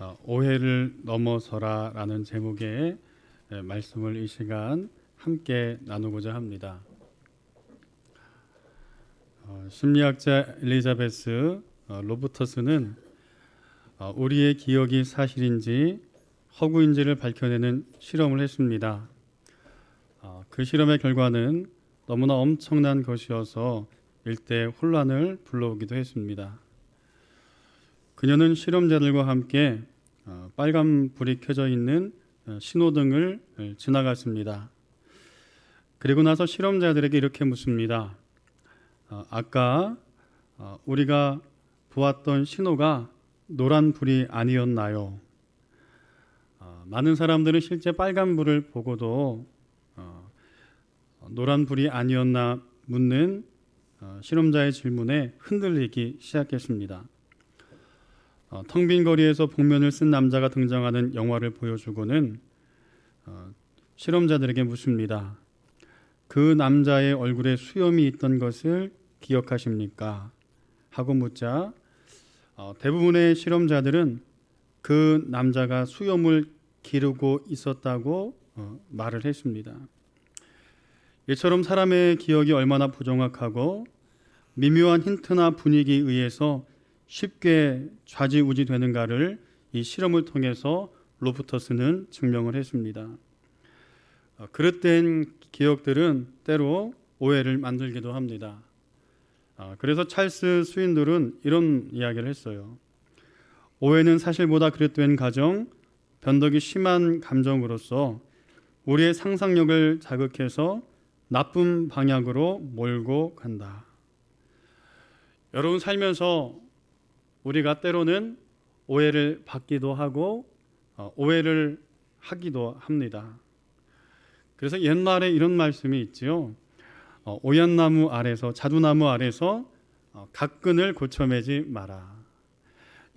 어, 오해를 넘어서라라는 제목의 예, 말씀을 이 시간 함께 나누고자 합니다. 어, 심리학자 엘리자베스 어, 로부터스는 어, 우리의 기억이 사실인지 허구인지를 밝혀내는 실험을 했습니다. 어, 그 실험의 결과는 너무나 엄청난 것이어서 일대 혼란을 불러오기도 했습니다. 그녀는 실험자들과 함께 어, 빨간 불이 켜져 있는 어, 신호등을 어, 지나갔습니다. 그리고 나서 실험자들에게 이렇게 묻습니다. 어, 아까 어, 우리가 보았던 신호가 노란 불이 아니었나요? 어, 많은 사람들은 실제 빨간 불을 보고도 어, 노란 불이 아니었나 묻는 어, 실험자의 질문에 흔들리기 시작했습니다. 어, 텅빈 거리에서 복면을 쓴 남자가 등장하는 영화를 보여주고는 어, 실험자들에게 묻습니다. 그 남자의 얼굴에 수염이 있던 것을 기억하십니까? 하고 묻자 어, 대부분의 실험자들은 그 남자가 수염을 기르고 있었다고 어, 말을 했습니다. 이처럼 사람의 기억이 얼마나 부정확하고 미묘한 힌트나 분위기에 의해서 쉽게 좌지우지 되는가를 이 실험을 통해서 로프터스는 증명을 했습니다. 어, 그릇된 기억들은 때로 오해를 만들기도 합니다. 아, 그래서 찰스 스윈들은 이런 이야기를 했어요. 오해는 사실보다 그릇된 가정, 변덕이 심한 감정으로서 우리의 상상력을 자극해서 나쁜 방향으로 몰고 간다. 여러분 살면서 우리가 때로는 오해를 받기도 하고 어, 오해를 하기도 합니다. 그래서 옛말에 이런 말씀이 있지요. 어, 오얏나무 아래서 자두나무 아래서 어, 각근을 고쳐매지 마라.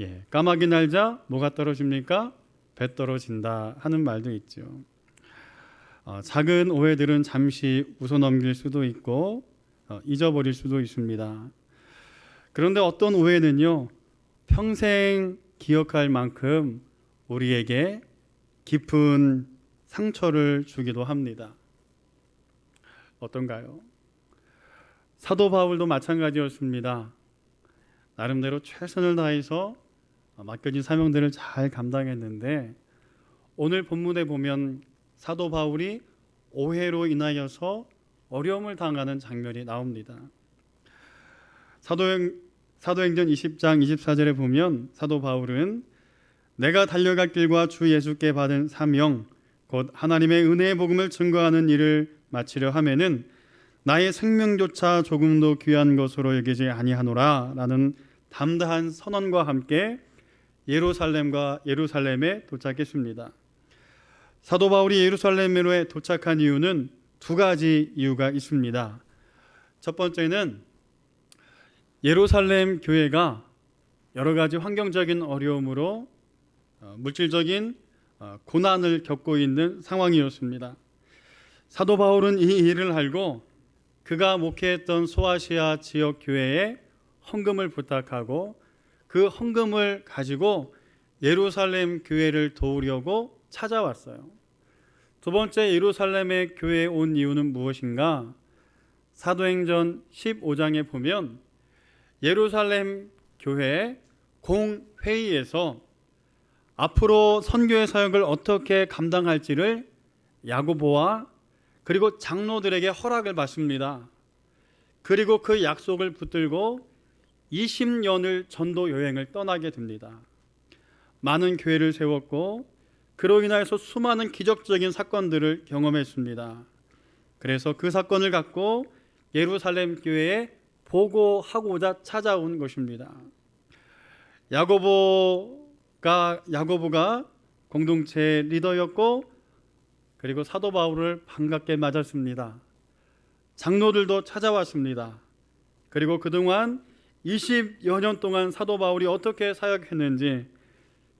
예, 까마귀 날자 뭐가 떨어집니까? 배 떨어진다 하는 말도 있죠. 어, 작은 오해들은 잠시 웃어넘길 수도 있고 어, 잊어버릴 수도 있습니다. 그런데 어떤 오해는요 평생 기억할 만큼 우리에게 깊은 상처를 주기도 합니다. 어떤가요? 사도 바울도 마찬가지였습니다. 나름대로 최선을 다해서 맡겨진 사명들을 잘 감당했는데 오늘 본문에 보면 사도 바울이 오해로 인하여서 어려움을 당하는 장면이 나옵니다. 사도행, 사도행전 20장 24절에 보면 사도 바울은 내가 달려갈 길과 주 예수께 받은 사명 곧 하나님의 은혜의 복음을 증거하는 일을 마치려 하면은 나의 생명조차 조금도 귀한 것으로 여기지 아니하노라라는 담대한 선언과 함께 예루살렘과 예루살렘에 도착했습니다. 사도 바울이 예루살렘에 도착한 이유는 두 가지 이유가 있습니다. 첫 번째는 예루살렘 교회가 여러 가지 환경적인 어려움으로 어, 물질적인 어, 고난을 겪고 있는 상황이었습니다. 사도 바울은 이 일을 알고 그가 목회했던 소아시아 지역 교회에 헌금을 부탁하고 그 헌금을 가지고 예루살렘 교회를 도우려고 찾아왔어요. 두 번째 예루살렘의 교회에 온 이유는 무엇인가? 사도행전 15장에 보면 예루살렘 교회 공회의에서 앞으로 선교의 사역을 어떻게 감당할지를 야고보와 그리고 장로들에게 허락을 받습니다. 그리고 그 약속을 붙들고 20년을 전도 여행을 떠나게 됩니다. 많은 교회를 세웠고 그로 인하여서 수많은 기적적인 사건들을 경험했습니다. 그래서 그 사건을 갖고 예루살렘 교회에 보고하고자 찾아온 것입니다. 야고보가 야고보가 공동체 리더였고 그리고 사도 바울을 반갑게 맞았습니다. 장로들도 찾아왔습니다. 그리고 그동안 20여 년 동안 사도 바울이 어떻게 사역했는지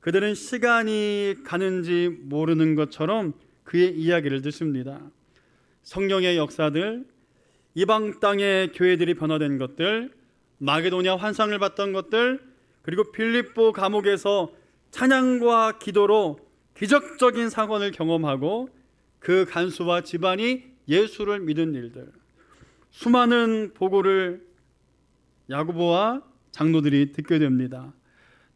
그들은 시간이 가는지 모르는 것처럼 그의 이야기를 듣습니다. 성령의 역사들, 이방 땅의 교회들이 변화된 것들, 마게도냐 환상을 봤던 것들, 그리고 필립보 감옥에서 찬양과 기도로 기적적인 사건을 경험하고 그 간수와 집안이 예수를 믿은 일들 수많은 보고를 야고보와 장로들이 듣게 됩니다.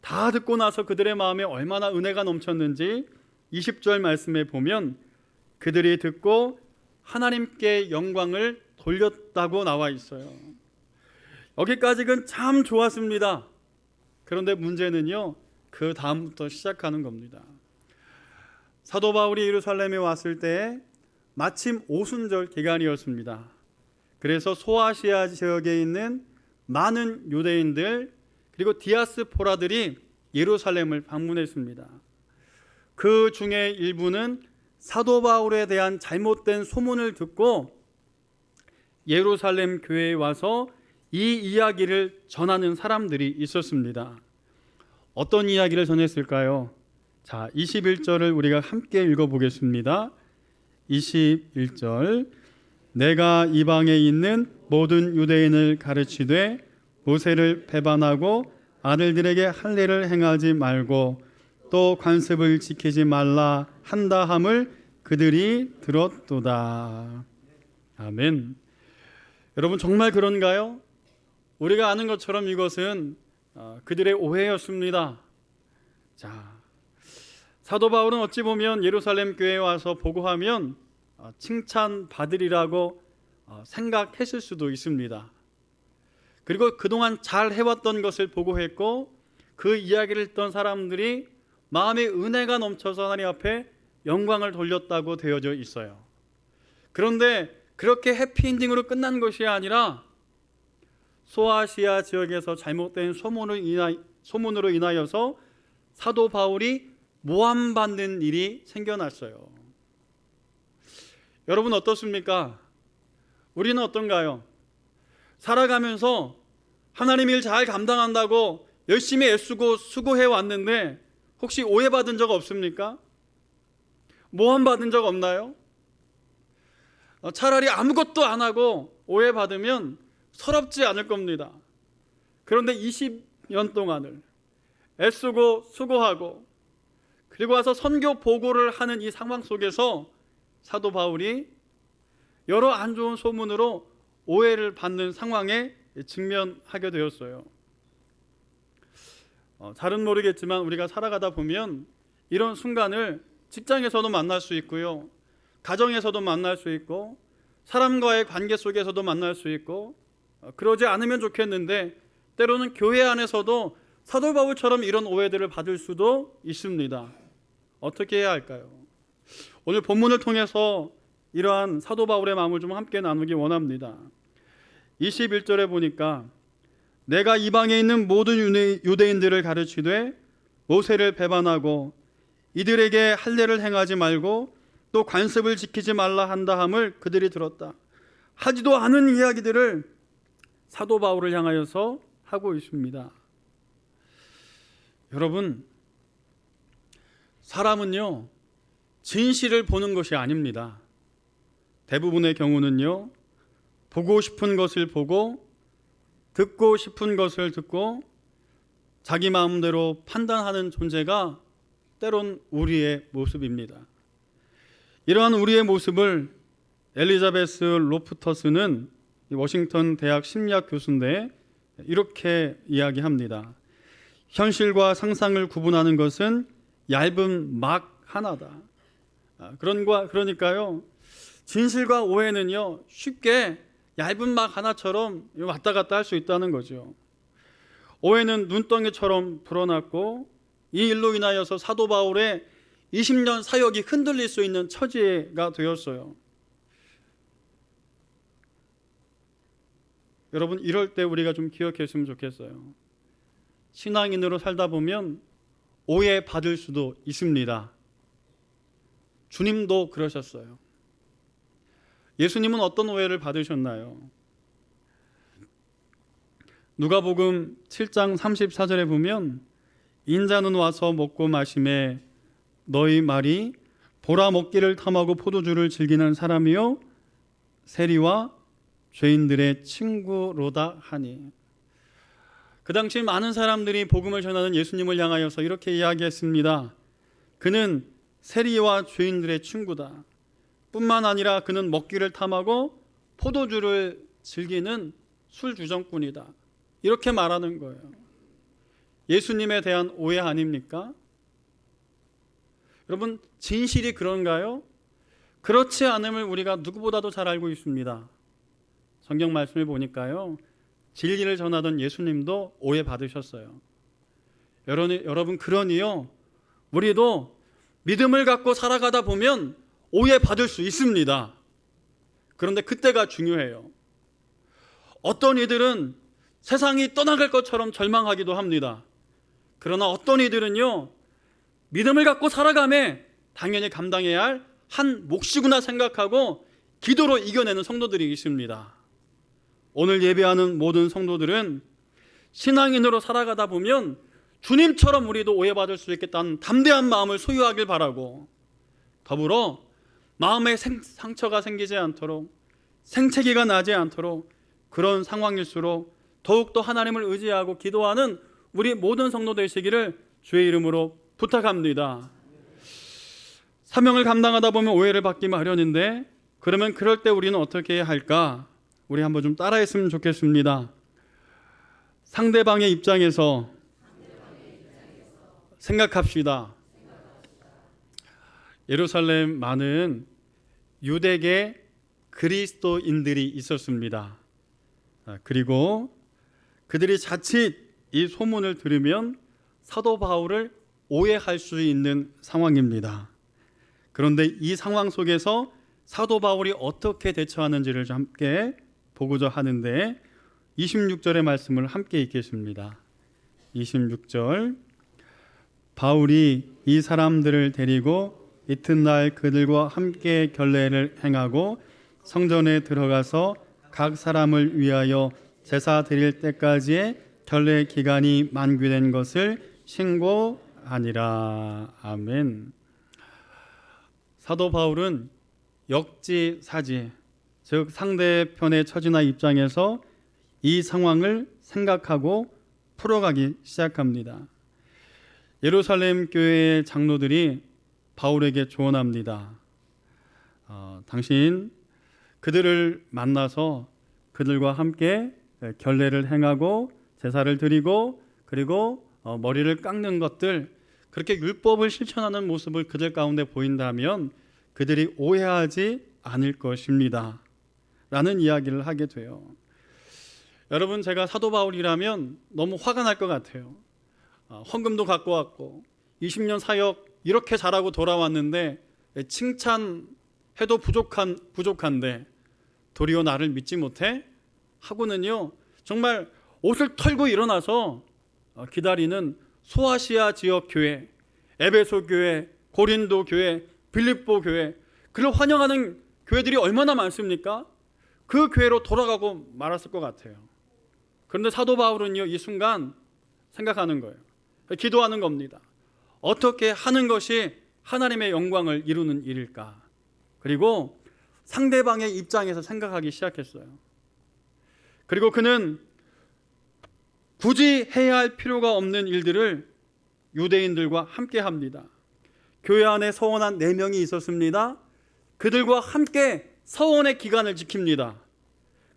다 듣고 나서 그들의 마음에 얼마나 은혜가 넘쳤는지 20절 말씀에 보면 그들이 듣고 하나님께 영광을 돌렸다고 나와 있어요. 여기까지는 참 좋았습니다. 그런데 문제는요, 그 다음부터 시작하는 겁니다. 사도 바울이 예루살렘에 왔을 때 마침 오순절 기간이었습니다. 그래서 소아시아 지역에 있는 많은 유대인들 그리고 디아스포라들이 예루살렘을 방문했습니다. 그 중에 일부는 사도 바울에 대한 잘못된 소문을 듣고 예루살렘 교회에 와서 이 이야기를 전하는 사람들이 있었습니다. 어떤 이야기를 전했을까요? 자, 21절을 우리가 함께 읽어 보겠습니다. 21절 내가 이방에 있는 모든 유대인을 가르치되 모세를 배반하고 아들들에게 할례를 행하지 말고 또 관습을 지키지 말라 한다 함을 그들이 들었도다. 아멘. 여러분 정말 그런가요? 우리가 아는 것처럼 이것은 어, 그들의 오해였습니다. 자, 사도 바울은 어찌 보면 예루살렘 교회에 와서 보고하면 어, 칭찬 받으리라고 어, 생각했을 수도 있습니다. 그리고 그동안 잘 해왔던 것을 보고했고 그 이야기를 듣던 사람들이 마음의 은혜가 넘쳐서 하나님 앞에 영광을 돌렸다고 되어져 있어요. 그런데 그렇게 해피엔딩으로 끝난 것이 아니라 소아시아 지역에서 잘못된 소문을 인하, 소문으로 인하여서 사도 바울이 모함받는 일이 생겨났어요. 여러분 어떻습니까? 우리는 어떤가요? 살아가면서 하나님 일 잘 감당한다고 열심히 애쓰고 수고해 왔는데 혹시 오해받은 적 없습니까? 모함받은 적 없나요? 어, 차라리 아무것도 안 하고 오해받으면 서럽지 않을 겁니다. 그런데 20년 동안을 애쓰고 수고하고 그리고 와서 선교 보고를 하는 이 상황 속에서 사도 바울이 여러 안 좋은 소문으로 오해를 받는 상황에 직면하게 되었어요. 어, 잘은 모르겠지만 우리가 살아가다 보면 이런 순간을 직장에서도 만날 수 있고요. 가정에서도 만날 수 있고 사람과의 관계 속에서도 만날 수 있고 어, 그러지 않으면 좋겠는데 때로는 교회 안에서도 사도 바울처럼 이런 오해들을 받을 수도 있습니다. 어떻게 해야 할까요? 오늘 본문을 통해서 이러한 사도 바울의 마음을 좀 함께 나누기 원합니다. 21절에 보니까 내가 이방에 있는 모든 유대인들을 가르치되 모세를 배반하고 이들에게 할례를 행하지 말고 또 관습을 지키지 말라 한다 함을 그들이 들었다. 하지도 않은 이야기들을 사도 바울을 향하여서 하고 있습니다. 여러분 사람은요 진실을 보는 것이 아닙니다. 대부분의 경우는요 보고 싶은 것을 보고 듣고 싶은 것을 듣고 자기 마음대로 판단하는 존재가 때론 우리의 모습입니다. 이러한 우리의 모습을 엘리자베스 로프터스는 워싱턴 대학 심리학 교수인데 이렇게 이야기합니다. 현실과 상상을 구분하는 것은 얇은 막 하나다. 아, 그런 거 그러니까요. 진실과 오해는요 쉽게 얇은 막 하나처럼 왔다 갔다 할 수 있다는 거죠. 오해는 눈덩이처럼 불어났고 이 일로 인하여서 사도 바울의 20년 사역이 흔들릴 수 있는 처지가 되었어요. 여러분 이럴 때 우리가 좀 기억했으면 좋겠어요. 신앙인으로 살다 보면 오해 받을 수도 있습니다. 주님도 그러셨어요. 예수님은 어떤 오해를 받으셨나요? 누가복음 7장 34절에 보면 인자는 와서 먹고 마심에 너희 말이 보라 먹기를 탐하고 포도주를 즐기는 사람이요 세리와 죄인들의 친구로다 하니 그 당시 많은 사람들이 복음을 전하는 예수님을 향하여서 이렇게 이야기했습니다. 그는 세리와 죄인들의 친구다. 뿐만 아니라 그는 먹기를 탐하고 포도주를 즐기는 술 주정꾼이다. 이렇게 말하는 거예요. 예수님에 대한 오해 아닙니까? 여러분, 진실이 그런가요? 그렇지 않음을 우리가 누구보다도 잘 알고 있습니다. 성경 말씀을 보니까요. 진리를 전하던 예수님도 오해 받으셨어요. 여러분, 그러니요. 우리도 믿음을 갖고 살아가다 보면 오해 받을 수 있습니다. 그런데 그때가 중요해요. 어떤 이들은 세상이 떠나갈 것처럼 절망하기도 합니다. 그러나 어떤 이들은요, 믿음을 갖고 살아감에 당연히 감당해야 할 한 몫이구나 생각하고 기도로 이겨내는 성도들이 있습니다. 오늘 예배하는 모든 성도들은 신앙인으로 살아가다 보면 주님처럼 우리도 오해받을 수 있겠다는 담대한 마음을 소유하길 바라고 더불어 마음에 생, 상처가 생기지 않도록 생채기가 나지 않도록 그런 상황일수록 더욱더 하나님을 의지하고 기도하는 우리 모든 성도 되시기를 주의 이름으로 부탁합니다. 사명을 감당하다 보면 오해를 받기 마련인데 그러면 그럴 때 우리는 어떻게 해야 할까? 우리 한번 좀 따라했으면 좋겠습니다. 상대방의 입장에서 생각합시다. 예루살렘 많은 유대계 그리스도인들이 있었습니다. 아, 그리고 그들이 자칫 이 소문을 들으면 사도 바울을 오해할 수 있는 상황입니다. 그런데 이 상황 속에서 사도 바울이 어떻게 대처하는지를 함께 보고자 하는데 26절의 말씀을 함께 읽겠습니다. 26절 바울이 이 사람들을 데리고 이튿날 그들과 함께 결례를 행하고 성전에 들어가서 각 사람을 위하여 제사 드릴 때까지의 결례 기간이 만기된 것을 신고 하니라. 아멘. 사도 바울은 역지사지, 즉 상대편의 처지나 입장에서 이 상황을 생각하고 풀어가기 시작합니다. 예루살렘 교회의 장로들이 바울에게 조언합니다. 어, 당신 그들을 만나서 그들과 함께 결례를 행하고 제사를 드리고 그리고 어, 머리를 깎는 것들 그렇게 율법을 실천하는 모습을 그들 가운데 보인다면 그들이 오해하지 않을 것입니다. 라는 이야기를 하게 돼요. 여러분 제가 사도 바울이라면 너무 화가 날 것 같아요. 어, 헌금도 갖고 왔고 20년 사역 이렇게 잘하고 돌아왔는데 칭찬해도 부족한 부족한데 도리어 나를 믿지 못해 하고는요 정말 옷을 털고 일어나서 어, 기다리는 소아시아 지역 교회, 에베소 교회, 고린도 교회, 빌립보 교회 그를 환영하는 교회들이 얼마나 많습니까? 그 교회로 돌아가고 말았을 것 같아요. 그런데 사도 바울은요 이 순간 생각하는 거예요. 기도하는 겁니다. 어떻게 하는 것이 하나님의 영광을 이루는 일일까? 그리고 상대방의 입장에서 생각하기 시작했어요. 그리고 그는 굳이 해야 할 필요가 없는 일들을 유대인들과 함께 합니다. 교회 안에 서원한 네 명이 있었습니다. 그들과 함께 서원의 기간을 지킵니다.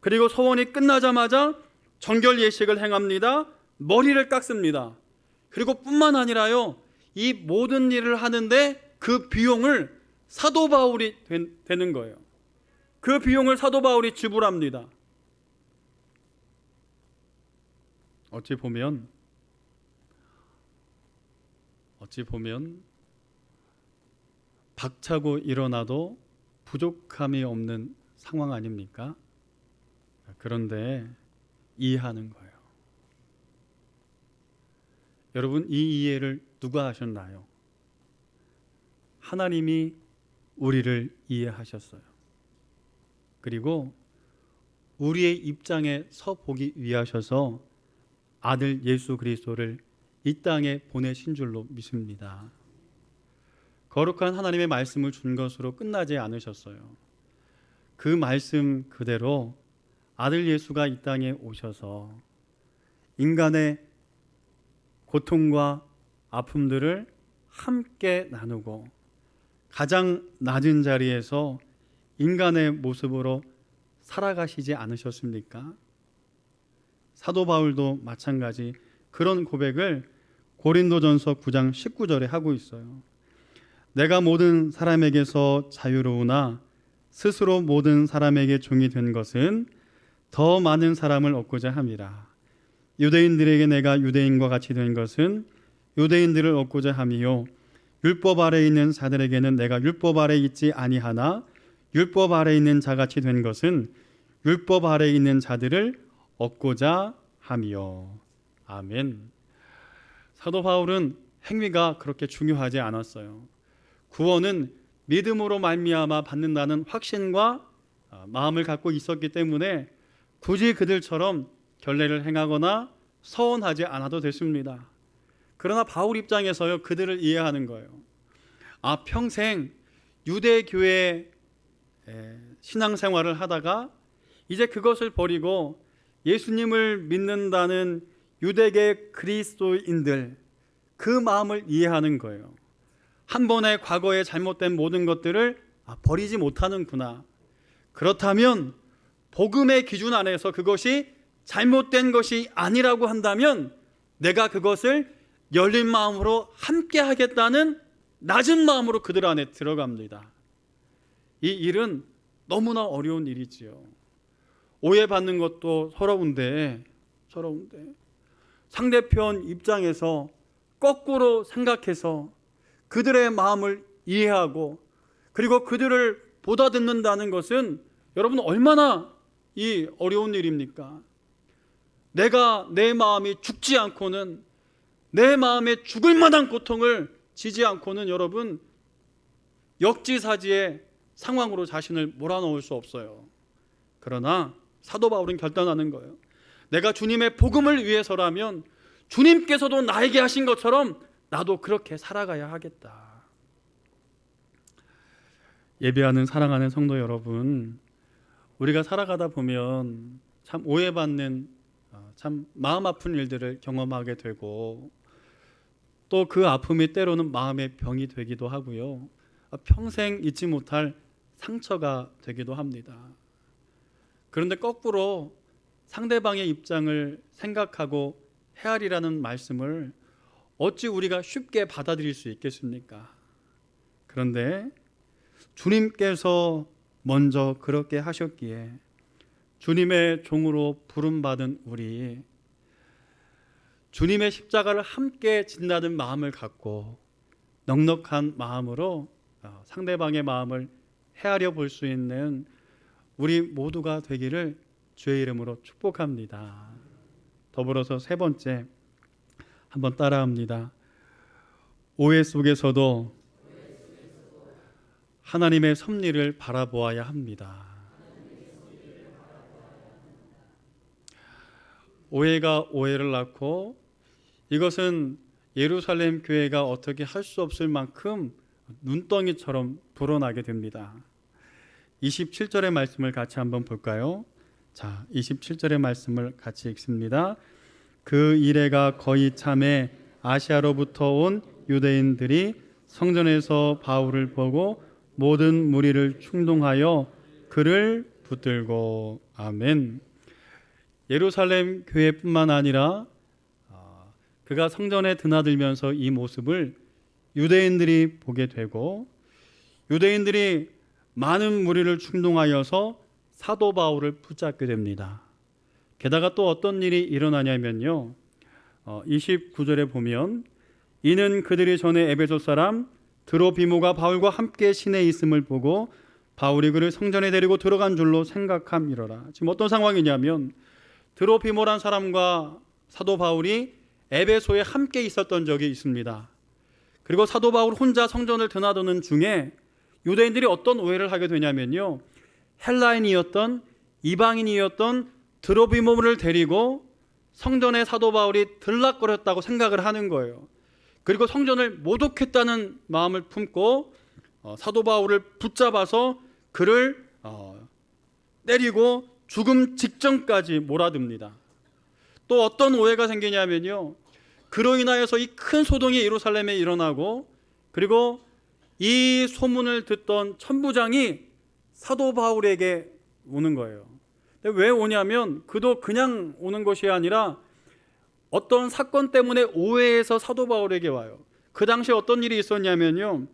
그리고 서원이 끝나자마자 정결 예식을 행합니다. 머리를 깎습니다. 그리고 뿐만 아니라요. 이 모든 일을 하는데 그 비용을 사도 바울이 되는 거예요. 그 비용을 사도 바울이 지불합니다. 어찌 보면 어찌 보면 박차고 일어나도 부족함이 없는 상황 아닙니까? 그런데 이해하는 거예요. 여러분 이 이해를 누가 하셨나요? 하나님이 우리를 이해하셨어요. 그리고 우리의 입장에 서 보기 위하셔서 아들 예수 그리스도를 이 땅에 보내신 줄로 믿습니다. 거룩한 하나님의 말씀을 준 것으로 끝나지 않으셨어요. 그 말씀 그대로 아들 예수가 이 땅에 오셔서 인간의 고통과 아픔들을 함께 나누고 가장 낮은 자리에서 인간의 모습으로 살아가시지 않으셨습니까? 사도 바울도 마찬가지 그런 고백을 고린도전서 9장 19절에 하고 있어요. 내가 모든 사람에게서 자유로우나 스스로 모든 사람에게 종이 된 것은 더 많은 사람을 얻고자 함이라. 유대인들에게 내가 유대인과 같이 된 것은 유대인들을 얻고자 함이요 율법 아래 있는 자들에게는 내가 율법 아래 있지 아니하나 율법 아래 있는 자같이 된 것은 율법 아래 있는 자들을 얻고자 함이요. 아멘. 사도 바울은 행위가 그렇게 중요하지 않았어요. 구원은 믿음으로 말미암아 받는다는 확신과 아, 마음을 갖고 있었기 때문에 굳이 그들처럼 결례를 행하거나 서원하지 않아도 됐습니다. 그러나 바울 입장에서요 그들을 이해하는 거예요. 아 평생 유대 교회 신앙생활을 하다가 이제 그것을 버리고 예수님을 믿는다는 유대계 그리스도인들 그 마음을 이해하는 거예요. 한 번의 과거에 잘못된 모든 것들을 아, 버리지 못하는구나. 그렇다면 복음의 기준 안에서 그것이 잘못된 것이 아니라고 한다면 내가 그것을 열린 마음으로 함께 하겠다는 낮은 마음으로 그들 안에 들어갑니다. 이 일은 너무나 어려운 일이지요. 오해받는 것도 서러운데, 서러운데, 상대편 입장에서 거꾸로 생각해서 그들의 마음을 이해하고 그리고 그들을 보다 듣는다는 것은 여러분 얼마나 이 어려운 일입니까? 내가 내 마음이 죽지 않고는 내 마음에 죽을 만한 고통을 지지 않고는 여러분 역지사지의 상황으로 자신을 몰아넣을 수 없어요. 그러나 사도 바울은 결단하는 거예요. 내가 주님의 복음을 위해서라면 주님께서도 나에게 하신 것처럼 나도 그렇게 살아가야 하겠다. 예배하는 사랑하는 성도 여러분, 우리가 살아가다 보면 참 오해받는 어, 참 마음 아픈 일들을 경험하게 되고 또 그 아픔이 때로는 마음의 병이 되기도 하고요. 어, 평생 잊지 못할 상처가 되기도 합니다. 그런데 거꾸로 상대방의 입장을 생각하고 헤아리라는 말씀을 어찌 우리가 쉽게 받아들일 수 있겠습니까? 그런데 주님께서 먼저 그렇게 하셨기에 주님의 종으로 부름받은 우리 주님의 십자가를 함께 진다는 마음을 갖고 넉넉한 마음으로 어, 상대방의 마음을 헤아려 볼 수 있는 우리 모두가 되기를 주의 이름으로 축복합니다. 더불어서 세 번째 한번 따라합니다. 오해 속에서도 하나님의 섭리를 바라보아야 합니다. 오해가 오해를 낳고 이것은 예루살렘 교회가 어떻게 할 수 없을 만큼 눈덩이처럼 불어나게 됩니다. 27절의 말씀을 같이 한번 볼까요? 자, 27절의 말씀을 같이 읽습니다. 그 이래가 거의 참에 아시아로부터 온 유대인들이 성전에서 바울을 보고 모든 무리를 충동하여 그를 붙들고 아멘. 예루살렘 교회뿐만 아니라 아, 그가 성전에 드나들면서 이 모습을 유대인들이 보게 되고 유대인들이 많은 무리를 충동하여서 사도 바울을 붙잡게 됩니다. 게다가 또 어떤 일이 일어나냐면요. 어, 29절에 보면 이는 그들이 전에 에베소 사람 드로비모가 바울과 함께 시내에 있음을 보고 바울이 그를 성전에 데리고 들어간 줄로 생각함이로라. 지금 어떤 상황이냐면 드로비모란 사람과 사도 바울이 에베소에 함께 있었던 적이 있습니다. 그리고 사도 바울 혼자 성전을 드나드는 중에 유대인들이 어떤 오해를 하게 되냐면요. 헬라인이었던 이방인이었던 드로비모를 데리고 성전에 사도 바울이 들락거렸다고 생각을 하는 거예요. 그리고 성전을 모독했다는 마음을 품고 어, 사도 바울을 붙잡아서 그를 어, 때리고 죽음 직전까지 몰아듭니다. 또 어떤 오해가 생기냐면요. 그로 인하여서 이 큰 소동이 예루살렘에 일어나고 그리고 이 소문을 듣던 천부장이 사도 바울에게 오는 거예요. 왜 오냐면 그도 그냥 오는 것이 아니라 어떤 사건 때문에 오해해서 사도 바울에게 와요. 그 당시에 어떤 일이 있었냐면요.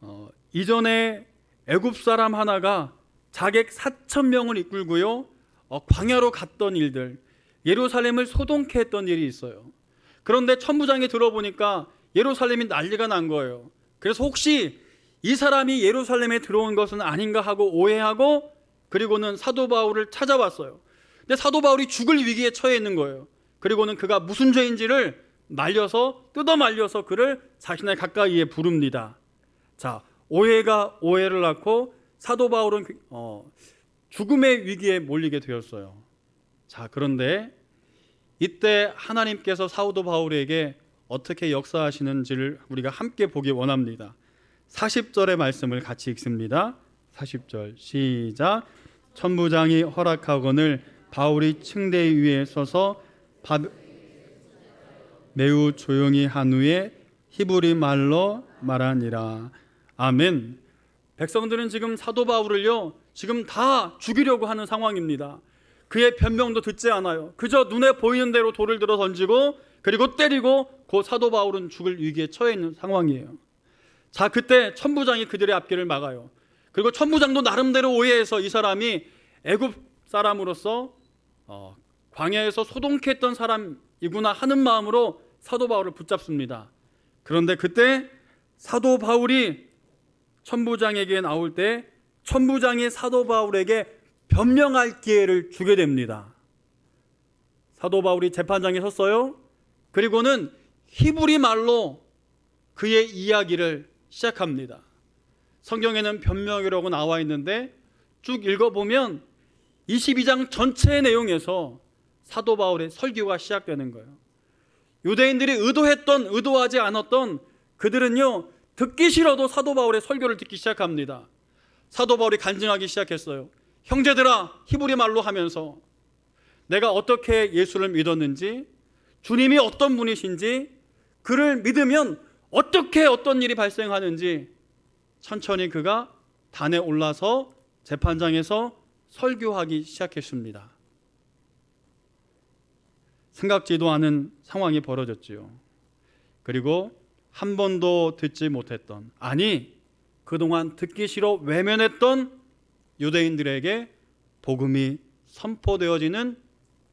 어, 이전에 애굽 사람 하나가 자객 4천 명을 이끌고요. 어, 광야로 갔던 일들, 예루살렘을 소동케 했던 일이 있어요. 그런데 천부장이 들어보니까 예루살렘이 난리가 난 거예요. 그래서 혹시 이 사람이 예루살렘에 들어온 것은 아닌가 하고 오해하고 그리고는 사도 바울을 찾아왔어요. 근데 사도 바울이 죽을 위기에 처해 있는 거예요. 그리고는 그가 무슨 죄인지를 말려서 뜯어 말려서 그를 자신의 가까이에 부릅니다. 자, 오해가 오해를 낳고 사도 바울은 그- 어, 죽음의 위기에 몰리게 되었어요. 자, 그런데 이때 하나님께서 사도 바울에게 어떻게 역사하시는지를 우리가 함께 보기 원합니다. 40절의 말씀을 같이 읽습니다. 40절 시작. 천부장이 허락하거늘 바울이 층대 위에 서서 바... 매우 조용히 한 후에 히브리 말로 말하니라. 아멘. 백성들은 지금 사도 바울을요, 지금 다 죽이려고 하는 상황입니다. 그의 변명도 듣지 않아요. 그저 눈에 보이는 대로 돌을 들어 던지고 그리고 때리고 그 사도 바울은 죽을 위기에 처해 있는 상황이에요. 자, 그때 천부장이 그들의 앞길을 막아요. 그리고 천부장도 나름대로 오해해서 이 사람이 애굽 사람으로서 어, 광야에서 소동케 했던 사람이구나 하는 마음으로 사도 바울을 붙잡습니다. 그런데 그때 사도 바울이 천부장에게 나올 때 천부장이 사도 바울에게 변명할 기회를 주게 됩니다. 사도 바울이 재판장에 섰어요. 그리고는 히브리 말로 그의 이야기를 시작합니다. 성경에는 변명이라고 나와 있는데 쭉 읽어보면 22장 전체의 내용에서 사도 바울의 설교가 시작되는 거예요. 유대인들이 의도했던 의도하지 않았던 그들은요 듣기 싫어도 사도 바울의 설교를 듣기 시작합니다. 사도 바울이 간증하기 시작했어요. 형제들아 히브리 말로 하면서 내가 어떻게 예수를 믿었는지 주님이 어떤 분이신지 그를 믿으면 어떻게 어떤 일이 발생하는지 천천히 그가 단에 올라서 재판장에서 설교하기 시작했습니다. 생각지도 않은 상황이 벌어졌지요. 그리고 한 번도 듣지 못했던 아니 그동안 듣기 싫어 외면했던 유대인들에게 복음이 선포되어지는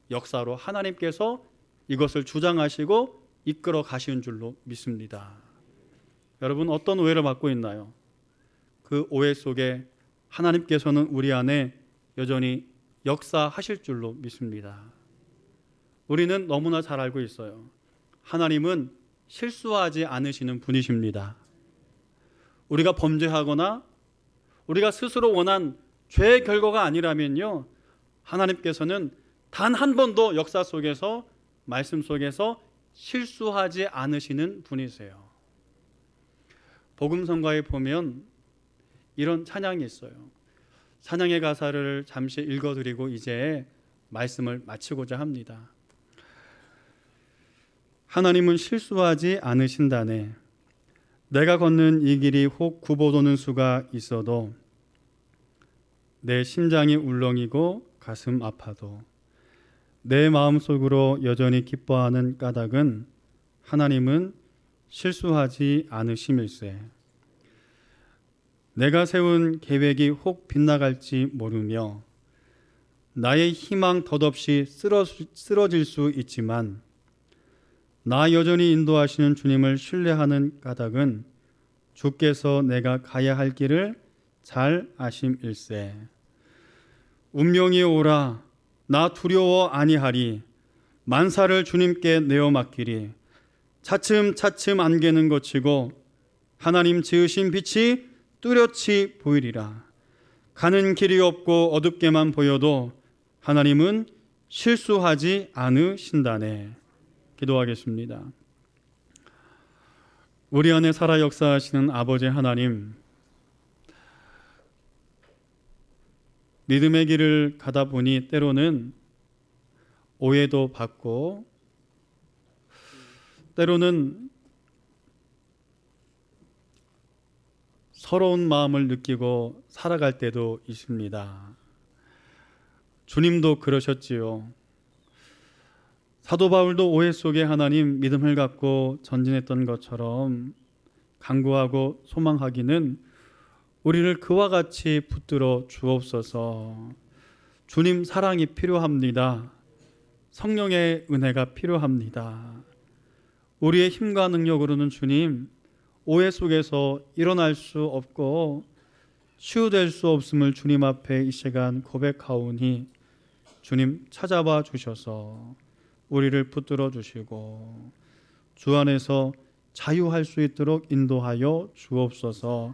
역사로 하나님께서 이것을 주장하시고 이끌어 가시는 줄로 믿습니다. 여러분 어떤 오해를 받고 있나요? 그 오해 속에 하나님께서는 우리 안에 여전히 역사하실 줄로 믿습니다. 우리는 너무나 잘 알고 있어요. 하나님은 실수하지 않으시는 분이십니다. 우리가 범죄하거나 우리가 스스로 원한 죄의 결과가 아니라면요. 하나님께서는 단 한 번도 역사 속에서 말씀 속에서 실수하지 않으시는 분이세요. 복음성가에 보면 이런 찬양이 있어요. 찬양의 가사를 잠시 읽어드리고 이제 말씀을 마치고자 합니다. 하나님은 실수하지 않으신다네. 내가 걷는 이 길이 혹 굽어도는 수가 있어도 내 심장이 울렁이고 가슴 아파도 내 마음속으로 여전히 기뻐하는 까닭은 하나님은 실수하지 않으심일세. 내가 세운 계획이 혹 빗나갈지 모르며 나의 희망 덧없이 쓰러질 수 있지만 나 여전히 인도하시는 주님을 신뢰하는 까닭은 주께서 내가 가야 할 길을 잘 아심일세. 운명이 오라 나 두려워 아니하리. 만사를 주님께 내어 맡기리. 차츰 차츰 안개는 거치고 하나님 지으신 빛이 뚜렷이 보이리라. 가는 길이 없고 어둡게만 보여도 하나님은 실수하지 않으신다네. 기도하겠습니다. 우리 안에 살아 역사하시는 아버지 하나님 믿음의 길을 가다 보니 때로는 오해도 받고 때로는 서러운 마음을 느끼고 살아갈 때도 있습니다. 주님도 그러셨지요. 사도 바울도 오해 속에 하나님 믿음을 갖고 전진했던 것처럼 강구하고 소망하기는 우리를 그와 같이 붙들어 주옵소서. 주님 사랑이 필요합니다. 성령의 은혜가 필요합니다. 우리의 힘과 능력으로는 주님 오해 속에서 일어날 수 없고 치유될 수 없음을 주님 앞에 이 시간 고백하오니 주님 찾아봐 주셔서 우리를 붙들어 주시고 주 안에서 자유할 수 있도록 인도하여 주옵소서